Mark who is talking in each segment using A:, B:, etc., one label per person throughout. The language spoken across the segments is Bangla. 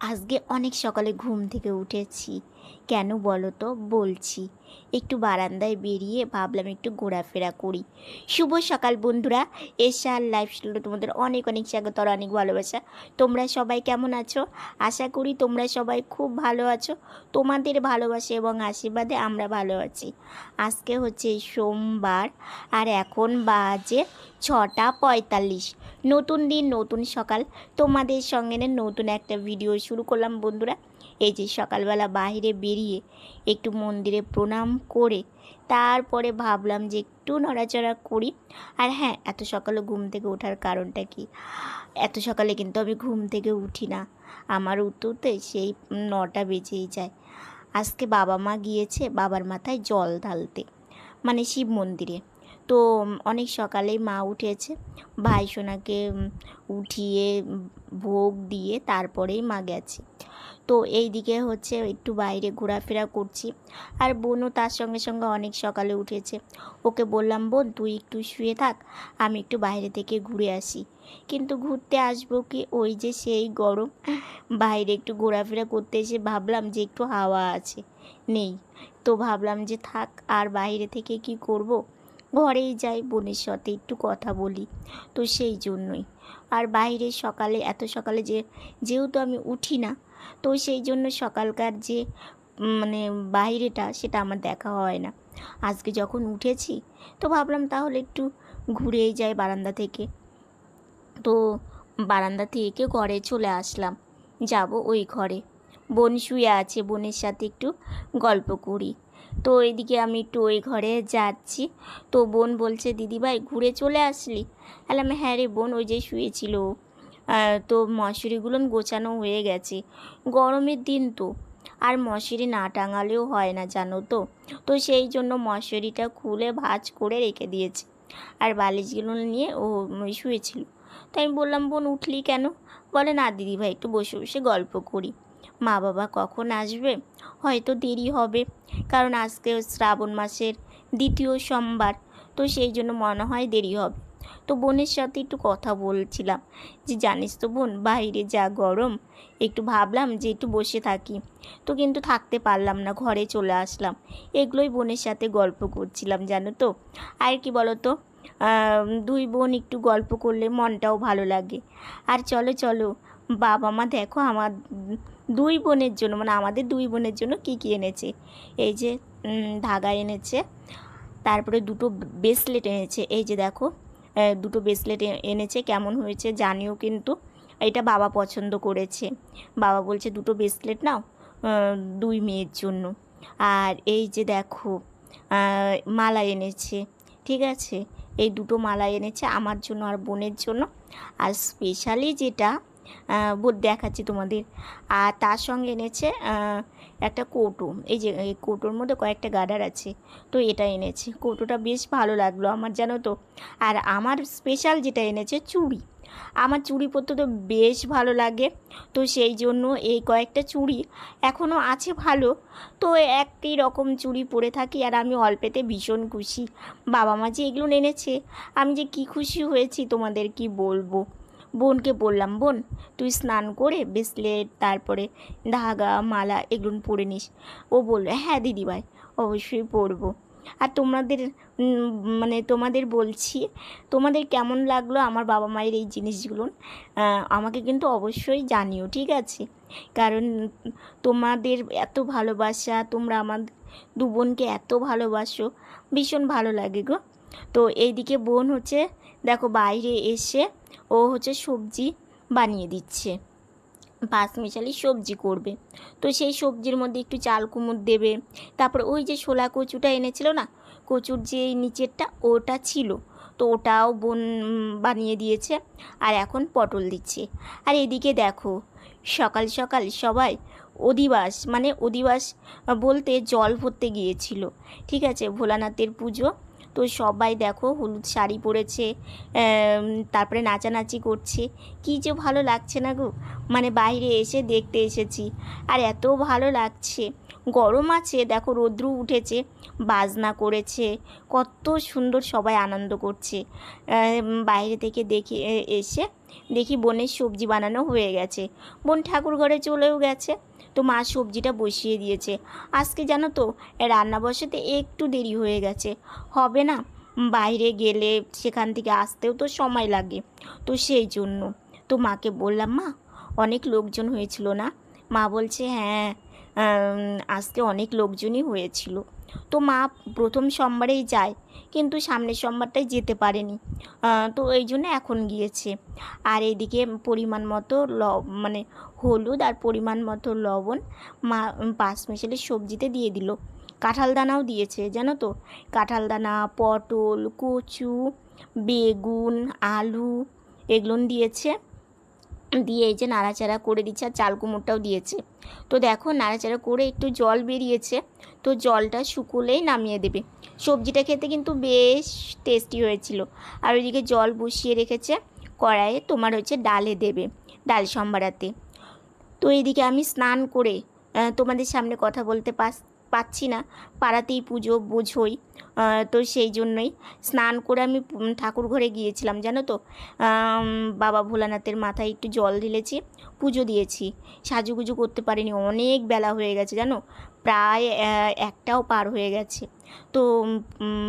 A: আজকে অনেক সকালে ঘুম থেকে উঠেছি। কেন বলো তো? বলছি। একটু বারান্দায় বেরিয়ে ভাবলাম একটু ঘোরাফেরা করি। শুভ সকাল বন্ধুরা। এশার লাইফস্টাইলে তোমাদের অনেক অনেক স্বাগত আর অনেক ভালোবাসা। তোমরা সবাই কেমন আছো? আশা করি তোমরা সবাই খুব ভালো আছো। তোমাদের ভালোবাসা এবং আশীর্বাদে আমরা ভালো আছি। আজকে হচ্ছে সোমবার আর এখন বাজে ছটা পঁয়তাল্লিশ। নতুন দিন, নতুন সকাল। তোমাদের সঙ্গে নতুন একটা ভিডিও শুরু করলাম বন্ধুরা। এই যে সকালবেলা বাইরে বেরিয়ে একটু মন্দিরে প্রণাম করে তারপরে ভাবলাম যে একটু নড়াচড়া করি। আর হ্যাঁ এত সকালে ঘুম থেকে ওঠার কারণটা কি? এত সকালে কিন্তু আমি ঘুম থেকে উঠি না। আমার উঠতে সেই নটা বেজেই যায়। আজকে বাবা মা গিয়েছে বাবার মাথায় জল ঢালতে মানে শিব মন্দিরে। তো অনেক সকালেই মা উঠেছে। ভাই সোনাকে উঠিয়ে ভোগ দিয়ে তারপরেই মা গেছে। তো এই দিকে হচ্ছে একটু বাইরে ঘোরাফেরা করছি। আর বোনও তার সঙ্গে সঙ্গে অনেক সকালে উঠেছে। ওকে বললাম, বোন, তুই একটু শুয়ে থাক, আমি একটু বাইরে থেকে ঘুরে আসি। কিন্তু ঘুরতে আসব কি? ওই যে সেই গরম। বাইরে একটু ঘোরাফেরা করতে এসে ভাবলাম যে একটু হাওয়া আছে, নেই। তো ভাবলাম যে থাক, আর বাইরে থেকে কি করব? ঘরেই যাই বোনের সাথে, একটু কথা বলি তো সেই জন্যই। আর বাইরে সকালে, এত সকালে যে, যেহেতু আমি উঠি না, তো সেই জন্য সকালকার যে মানে বাইরেটা সেটা আমার দেখা হয় না। আজকে যখন উঠেছি, তো ভাবলাম তাহলে একটু ঘুরেই যাই বারান্দা থেকে। তো বারান্দা থেকে ঘরে চলে আসলাম, যাব ওই ঘরে। বোন শুয়ে আছে, বোনের সাথে একটু গল্প করি। তো এদিকে আমি একটু ওই ঘরে যাচ্ছি। তো বোন বলছে, দিদিভাই, ঘুরে চলে আসলি? আলাম হ্যাঁ রে বোন, ওই যে শুয়েছিল তো মশুরিগুলো গোছানো হয়ে গেছে। গরমের দিন তো, আর মশুরি না টাঙালেও হয় না, জানো তো? তো সেই জন্য মশুরিটা খুলে ভাঁজ করে রেখে দিয়েছে। আর বালিশগুলো নিয়ে ও শুয়েছিল। তো আমি বললাম, বোন, উঠলি কেন? বলে, না দিদিভাই, একটু বসে বসে গল্প করি। মা বাবা কখন আসবে? হয়তো দেরি হবে। কারণ আজকে শ্রাবণ মাসের দ্বিতীয় সোমবার, তো সেই জন্য মনে হয় দেরি হবে। তো বোনের সাথে একটু কথা বলছিলাম যে, জানিস তো বোন, বাইরে যা গরম, একটু ভাবলাম যে একটু বসে থাকি। তো কিন্তু থাকতে পারলাম না, ঘরে চলে আসলাম। এগুলোই বোনের সাথে গল্প করছিলাম, জানো তো। আর কি বলো তো দুই বোন একটু গল্প করলে মনটাও ভালো লাগে। আর চলো চলো বাবা মা দেখো আমার দুই বোনের জন্য মানে আমাদের দুই বোনের জন্য কি কি এনেছে? এই যে ধাগা এনেছে, তারপরে দুটো ব্রেসলেট এনেছে। এই যে দেখো দুটো ব্রেসলেট এনেছে, কেমন হয়েছে জানিও কিন্তু। এটা বাবা পছন্দ করেছে। বাবা বলছে, দুটো ব্রেসলেট নাও দুই মেয়ের জন্য। আর এই যে দেখো মালা এনেছে, ঠিক আছে? এই দুটো মালা এনেছে আমার জন্য আর বোনের জন্য। আর স্পেশালি যেটা দেখাচ্ছি তোমাদের। আর তার সঙ্গে এনেছে একটা কৌটো। এই যে, এই কৌটোর মধ্যে কয়েকটা গার্ডার আছে, তো এটা এনেছে। কৌটোটা বেশ ভালো লাগল আমার, জানো তো। আর আমার স্পেশাল যেটা এনেছে, চুড়ি। আমার চুড়ি পরতে তো বেশ ভালো লাগে, তো সেই জন্য এই কয়েকটা চুড়ি এখনও আছে ভালো। তো একই রকম চুড়ি পরে থাকি আর আমি অল্পেতে ভীষণ খুশি। বাবা মা যে এগুলো এনেছে, আমি যে কি খুশি হয়েছি তোমাদের কি বলব? বোনকে বললাম, বোন, তুই স্নান করে ব্রেসলেট তারপরে ধাগা, মালা এগুলো পরে নিস। ও বলল হ্যাঁ দিদিভাই, অবশ্যই পরবো। আর তোমাদের মানে তোমাদের বলছি, তোমাদের কেমন লাগল আমার বাবা মায়ের এই জিনিসগুলো আমাকে কিন্তু অবশ্যই জানিও, ঠিক আছে? কারণ তোমাদের এত ভালোবাসা, তোমরা আমার দু বোনকে এত ভালোবাসো, ভীষণ ভালো লাগে গো। তো এইদিকে বোন হচ্ছে, দেখো বাইরে এসে ও হচ্ছে সবজি বানিয়ে দিচ্ছে। পাঁচ মিশালি সবজি করবে। তো সেই সবজির মধ্যে একটু চাল কুমড় দেবে। তারপর ওই যে শোলা কচুটা এনেছিল না, কচুর যে নিচেরটা, ওটা ছিল। তো ওটাও বোন বানিয়ে দিয়েছে আর এখন পটল দিচ্ছে। আর এদিকে দেখো, সকাল সকাল সবাই অধিবাস মানে অধিবাস বলতে জল ভরতে গিয়েছিল। ঠিক আছে, ভোলানাথের পুজো তো সবাই দেখো হলুদ শাড়ি পরেছে তারপরে নাচানাচি করছে। কী যে ভালো লাগছে না গো। মানে বাইরে এসে দেখতে এসেছি। আর এত ভালো লাগছে। গরম আছে, দেখো রৌদ্র উঠেছে, বাজনা করেছে, কত সুন্দর সবাই আনন্দ করছে। বাইরে থেকে দেখে এসে দেখি বোনের সবজি বানানো হয়ে গেছে। বোন ঠাকুর ঘরে চলেও গেছে। তো মা সবজিটা বসিয়ে দিয়েছে। আজকে জানো তো, রান্না বসাতে একটু দেরি হয়ে গেছে। হবে না, বাইরে গেলে সেখান থেকে আসতেও তো সময় লাগে। তো সেই জন্য। তো মাকে বললাম, মা, অনেক লোকজন হয়েছিল না? মা বলছে হ্যাঁ আজকে অনেক লোকজনই হয়েছিল। তো মা প্রথম সোমবারেই যায়, কিন্তু সামনের সোমবারটাই যেতে পারেনি। তো এই জন্য এখন গিয়েছে। আর এদিকে পরিমাণ মতো ল মানে হলুদ আর পরিমাণ মতো লবণ মা পাঁচ মিশালি সবজিতে দিয়ে দিল। কাঁঠাল দানাও দিয়েছে, জানো তো? কাঁঠাল দানা পটল, কচু, বেগুন, আলু, এগুলো দিয়েছে। দিয়ে এই যে নাড়াচাড়া করে দিচ্ছে আর চাল কুমড়টাও দিয়েছে। তো দেখো নাড়াচাড়া করে একটু জল বেরিয়েছে, তো জলটা শুকোলেই নামিয়ে দেবে। সবজিটা খেতে কিন্তু বেশ টেস্টি হয়েছিল। আর ওইদিকে জল বসিয়ে রেখেছে, কড়াইয়ে তোমার হচ্ছে ডালে দেবে, ডাল সম্বারাতে। তো এইদিকে আমি স্নান করে তোমাদের সামনে কথা বলতে পাস পাচ্ছি না। পাড়াতেই পুজো, বোঝোই তো সেই জন্যই। স্নান করে আমি ঠাকুর ঘরে গিয়েছিলাম, জানো তো? বাবা ভোলানাথের মাথায় একটু জল ঢেলেছি, পুজো দিয়েছি। সাজুগুজু করতে পারিনি, অনেক বেলা হয়ে গেছে, জানো? প্রায় একটাও পার হয়ে গেছে। তো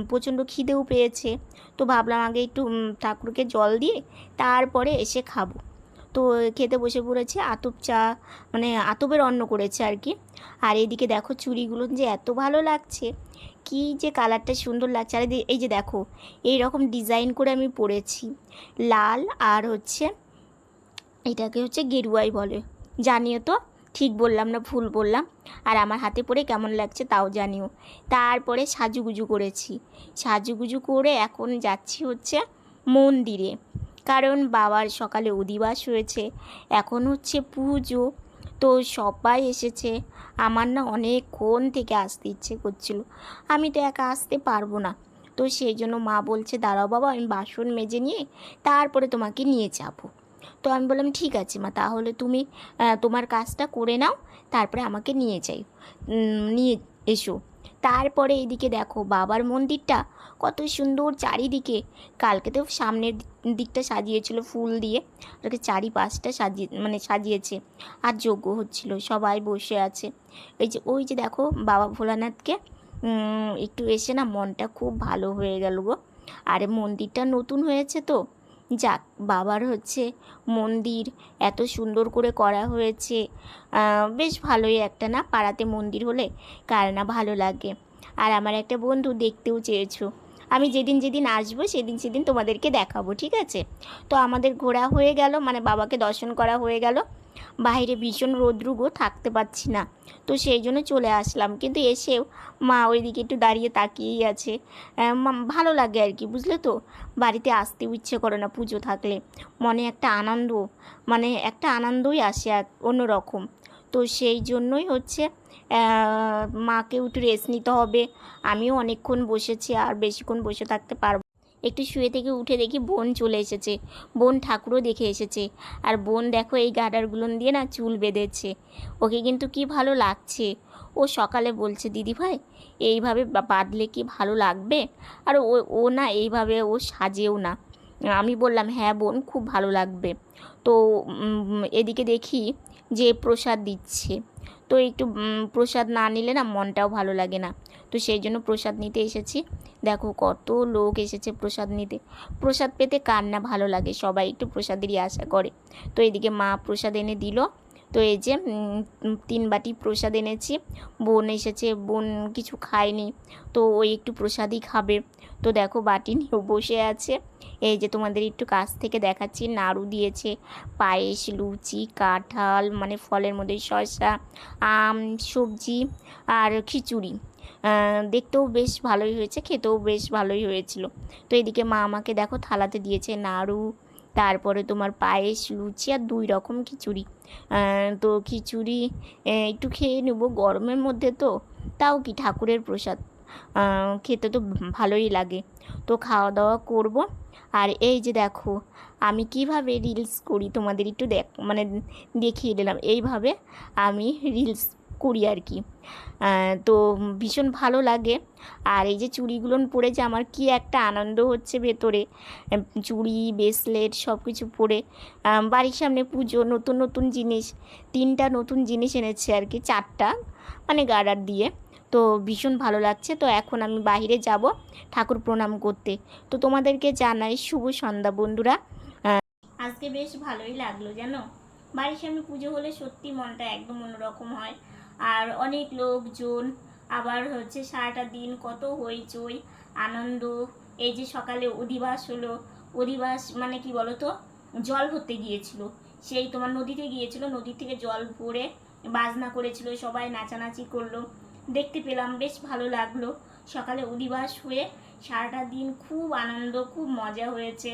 A: প্রচণ্ড খিদেও পেয়েছে। তো ভাবলাম আগে একটু ঠাকুরকে জল দিয়ে তারপরে এসে খাব। তো খেতে বসে পড়েছে, আতপ চা মানে আতপের অন্ন করেছে আর কি আর এইদিকে দেখো চুড়িগুলো যে এত ভালো লাগছে, কি যে কালারটা সুন্দর লাগছে। আর এই- যে দেখো এই রকম ডিজাইন করে আমি পরেছি, লাল আর হচ্ছে, এটাকে হচ্ছে গেরুয়াই বলে। জানিও তো, ঠিক বললাম না, ভুল বললাম। আর আমার হাতে পরে কেমন লাগছে তাও জানিও। তারপরে সাজুগুজু করেছি। সাজুগুজু করে এখন যাচ্ছি হচ্ছে মন্দিরে। কারণ বাবার সকালে অধিবাস হয়েছে এখন হচ্ছে পুজো। তো সবাই এসেছে। আমার না অনেকক্ষণ থেকে আসতে ইচ্ছে করছিল। আমি তো একা আসতে পারব না। তো সেই জন্য মা বলছে, দাঁড়াও বাবা, আমি বাসন মেজে নিয়ে তারপরে তোমাকে নিয়ে যাব। তো আমি বললাম, ঠিক আছে মা, তাহলে তুমি তোমার কাজটা করে নাও, তারপরে আমাকে নিয়ে যাই। নিয়ে এসো। তারপরে এইদিকে দেখো বাবার মন্দিরটা কত সুন্দর চারিদিকে। কালকে তো সামনের দিকটা সাজিয়েছিল ফুল দিয়ে ওটাকে চারিপাশটা সাজিয়ে মানে সাজিয়েছে। আর যজ্ঞ হচ্ছিল, সবাই বসে আছে। এই যে, ওই যে দেখো বাবা ভোলানাথকে একটু এসে না মনটা খুব ভালো হয়ে গেল গো। আরে মন্দিরটা নতুন হয়েছে তো। যাক, বাবার হচ্ছে মন্দির এত সুন্দর করে করা হয়েছে। বেশ ভালোই একটা না পাড়াতে মন্দির হলে কার না ভালো লাগে। আর আমার একটা বন্ধু দেখতেও চেয়েছো। আমি যেদিন যেদিন আসব সেদিন সেদিন তোমাদেরকে দেখাবো, ঠিক আছে? তো আমাদের ঘোরা হয়ে গেল মানে বাবাকে দর্শন করা হয়ে গেল। বাইরে ভীষণ রোদ্রুগো থাকতে পারছি না। তো সেই জন্য চলে আসলাম। কিন্তু এসেও মা ওইদিকে একটু দাঁড়িয়ে তাকিয়েই আছে। ভালো লাগে আর কি, বুঝলে তো? বাড়িতে আসতেও ইচ্ছে করে না পুজো থাকলে। মনে একটা আনন্দ মানে একটা আনন্দই আসে এক অন্যরকম। তো সেই জন্যই হচ্ছে মাকেও একটু রেস্ট নিতে হবে। আমিও অনেকক্ষণ বসেছি, আর বেশিক্ষণ বসে থাকতে পারব একটু শুয়ে থেকে উঠে দেখি বোন চলে এসেছে। বোন ঠাকুরও দেখে এসেছে। আর বোন দেখো এই গাডারগুলো দিয়ে না চুল বেঁধেছে। ওকে কিন্তু কি ভালো লাগছে? ও সকালে বলছে, দিদি ভাই, এইভাবে বাঁধলে কি ভালো লাগবে? আর ও ও না এইভাবে ও সাজেও না। আমি বললাম হ্যাঁ বোন, খুব ভালো লাগবে। তো এদিকে দেখি যে প্রসাদ দিচ্ছে। তো একটু প্রসাদ না নিলে না মনটাও ভালো লাগে না। তো সেই জন্য প্রসাদ নিতে এসেছি। দেখো কত লোক এসেছে প্রসাদ নিতে। প্রসাদ পেতে কার না ভালো লাগে? সবাই একটু প্রসাদেরই আশা করে। তো এদিকে মা প্রসাদ এনে দিল। তো এই যে তিন বাটি প্রসাদ এনেছি। বোন এসেছে, বোন কিছু খায়নি। তো ওই একটু প্রসাদই খাবে। তো দেখো বাটি নিয়েও বসে আছে। এই যে তোমাদের একটু কাছ থেকে দেখাচ্ছি। নাড়ু দিয়েছে, পায়েস, লুচি, কাঁঠাল মানে ফলের মধ্যে শসা, আম, সবজি আর খিচুড়ি। দেখতেও বেশ ভালোই হয়েছে, খেতেও বেশ ভালোই হয়েছিল। তো এদিকে মা আমাকে দেখো থালাতে দিয়েছে নাড়ু, তারপরে তোমার পায়েস, লুচি আর দুই রকম খিচুড়ি। তো খিচুড়ি একটু খেয়ে নেব গরমের মধ্যে তো, তাও কি ঠাকুরের প্রসাদ। খেতে তো ভালোই লাগে। তো খাওয়া দাওয়া করব। আর এই যে দেখো, আমি কীভাবে রিলস করি তোমাদের একটু দেখ মানে দেখিয়ে দিলাম। এইভাবে আমি রিলস করি আর কি। তো ভীষণ ভালো লাগে। আর এই যে চুড়িগুলো পরে যে আমার কি একটা আনন্দ হচ্ছে ভেতরে। চুড়ি, ব্রেসলেট সব কিছু পরে বাড়ির সামনে পুজো, নতুন নতুন জিনিস, তিনটা নতুন জিনিস এনেছে আর কি, চারটা মানে গার্ডার দিয়ে। তো ভীষণ ভালো লাগছে। তো এখন আমি বাইরে যাব ঠাকুর প্রণাম করতে। তো তোমাদেরকে জানাই শুভ সন্ধ্যা বন্ধুরা। আজকে বেশ ভালোই লাগল জানো? বাড়ির সামনে পুজো হলে সত্যি মনটা একদম অন্যরকম হয়। আর অনেক লোকজন আবার হচ্ছে সারাটা দিন কত হইচই, আনন্দ। এই যে সকালে অধিবাস হলো, অধিবাস মানে কি বলো তো জল ভরতে গিয়েছিল। সেই তোমার নদীতে গিয়েছিল নদী থেকে জল ভরে বাজনা করেছিল, সবাই নাচানাচি করল। দেখতে পেলাম, বেশ ভালো লাগল। সকালে অধিবাস হয়ে সারাটা দিন খুব আনন্দ, খুব মজা হয়েছে।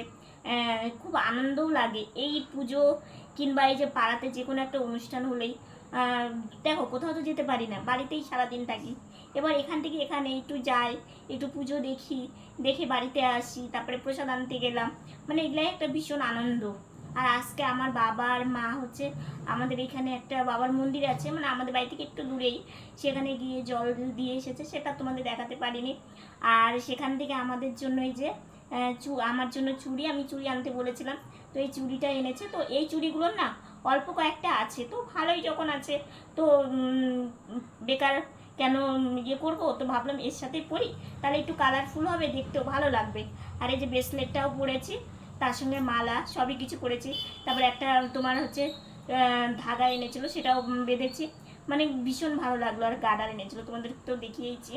A: খুব আনন্দও লাগে। এই পুজো কিংবা এই যে পাড়াতে যে কোনো একটা অনুষ্ঠান হলেই দেখো, কোথাও তো যেতে পারি না, বাড়িতেই সারাদিন থাকি। এবার এখান থেকে এখানে একটু যাই, একটু পুজো দেখি, দেখে বাড়িতে আসি, তারপরে প্রসাদ আনতে গেলাম। মানে এগুলাই একটা ভীষণ আনন্দ। আর আজকে আমার বাবা আর মা হচ্ছে, আমাদের এখানে একটা বাবার মন্দির আছে মানে আমাদের বাড়ি থেকে একটু দূরেই। সেখানে গিয়ে জল দিয়ে এসেছে, সেটা তোমাদের দেখাতে পারিনি। আর সেখান থেকে আমাদের জন্য এই যে আমার জন্য চুড়ি, আমি চুড়ি আনতে বলেছিলাম। তো এই চুড়িটা এনেছে। তো এই চুড়িগুলোর না অল্প কয়েকটা আছে। তো ভালোই যখন আছে, তো বেকার কেন ইয়ে করব? তো ভাবলাম এর সাথে পরি। তাহলে একটু কালারফুল হবে, দেখতেও ভালো লাগবে। আর এই যে ব্রেসলেটটাও পরেছি, তার সঙ্গে মালা, সবই কিছু করেছি তারপরে একটা তোমার হচ্ছে ধাগা এনেছিল, সেটাও বেঁধেছি। মানে ভীষণ ভালো লাগল। আর গার্ডার এনেছিলো, তোমাদের তো দেখিয়েছি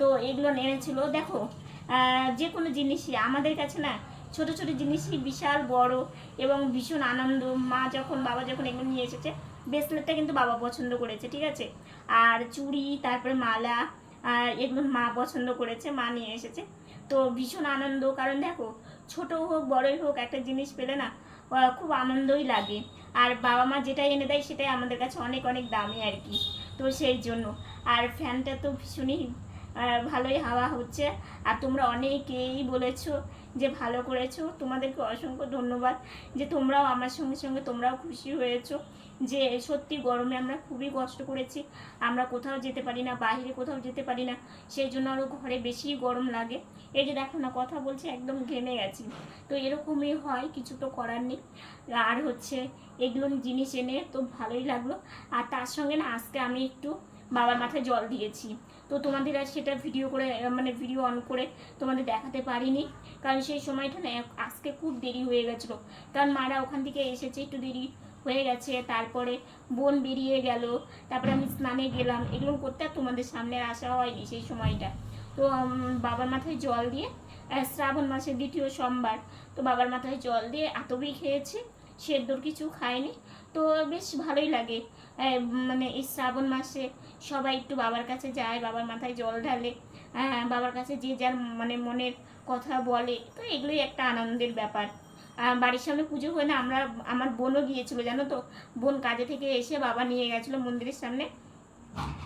A: তো এগুলো এনেছিলো, দেখো যে কোনো জিনিসই। আমাদের কাছে না, ছোট ছোট জিনিসই বিশাল বড় এবং ভীষণ আনন্দ। মা যখন, বাবা যখন এগুলো নিয়ে এসেছে ব্রেসলেটটা কিন্তু বাবা পছন্দ করেছে, ঠিক আছে? আর চুড়ি, তারপরে মালা এগুলো মা পছন্দ করেছে, মা নিয়ে এসেছে। তো ভীষণ আনন্দ। কারণ দেখো, ছোট হোক, বড়ই হোক, একটা জিনিস পেলে না খুব আনন্দই লাগে। আর বাবা মা যেটা এনে দেয়, সেটাই আমাদের কাছে অনেক অনেক দামি আর কি। তো সেই জন্য। আর ফ্যানটা তো ভীষণই ভালোই হাওয়া হচ্ছে। আর তোমরা অনেকেই বলেছ যে ভালো করেছ। তোমাদেরকে অসংখ্য ধন্যবাদ যে তোমরাও আমার সঙ্গে সঙ্গে তোমরাও খুশি হয়েছো যে সত্যি গরমে আমরা খুবই কষ্ট করেছি। আমরা কোথাও যেতে পারি না, বাইরে কোথাও যেতে পারি না। সেই জন্য আরও ঘরে বেশি গরম লাগে। এই যে দেখো না, কথা বলছি একদম ঘেমে গেছি। তো এরকমই হয়, কিছু তো করার নেই। আর হচ্ছে এগুলো জিনিস এনে তো ভালোই লাগল। আর তার সঙ্গে না, আজকে আমি একটু বাবার মাথায় জল দিয়েছি। তো তোমাদের আর সেটা ভিডিও করে মানে ভিডিও অন করে তোমাদের দেখাতে পারিনি। কারণ সেই সময়টা না, আজকে খুব দেরি হয়ে গেছিল। কারণ মারা ওখান থেকে এসেছে, একটু দেরি হয়ে গেছে। তারপরে বোন বেরিয়ে গেল, তারপরে আমি স্নানে গেলাম। এগুলো করতে আর তোমাদের সামনে আসা হয়নি সেই সময়টা। তো বাবার মাথায় জল দিয়ে শ্রাবণ মাসের দ্বিতীয় সোমবার, তো বাবার মাথায় জল দিয়ে আতবি খেয়েছি। সেদ্ধর কিছু খাইনি তো বেশ ভালোই লাগে। মানে এই শ্রাবণ মাসে সবাই একটু বাবার কাছে যায়, বাবার মাথায় জল ঢালে বাবার কাছে যে যার মানে মনের কথা বলে। তো এগুলোই একটা আনন্দের ব্যাপার। বাড়ির সামনে পুজো হয় না, আমরা, আমার বোনও গিয়েছিল, জানো তো? বোন কাজে থেকে এসে বাবা নিয়ে গেছিল মন্দিরের সামনে।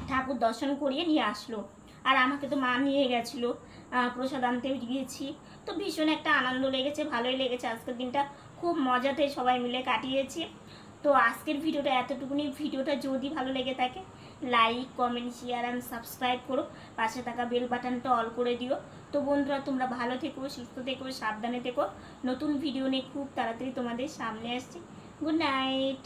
A: ঠাকুর দর্শন করিয়ে নিয়ে আসলো। আর আমাকে তো মা নিয়ে গেছিল। প্রসাদ আনতেও গিয়েছি। তো ভীষণ একটা আনন্দ লেগেছে, ভালোই লেগেছে। আজকের দিনটা খুব মজাতে সবাই মিলে কাটিয়েছি। তো আজকের ভিডিওটা এতটুকুনি। ভিডিওটা যদি ভালো লেগে থাকে like comment share and subscribe করো। পাশে থাকা বেল বাটনটা অল করে দিও। তো বন্ধুরা, তোমরা ভালো থেকো, সুস্থ থেকো, সাবধানে থেকো। নতুন ভিডিও নিয়ে খুব তাড়াতাড়ি তোমাদের সামনে আসছি। Good night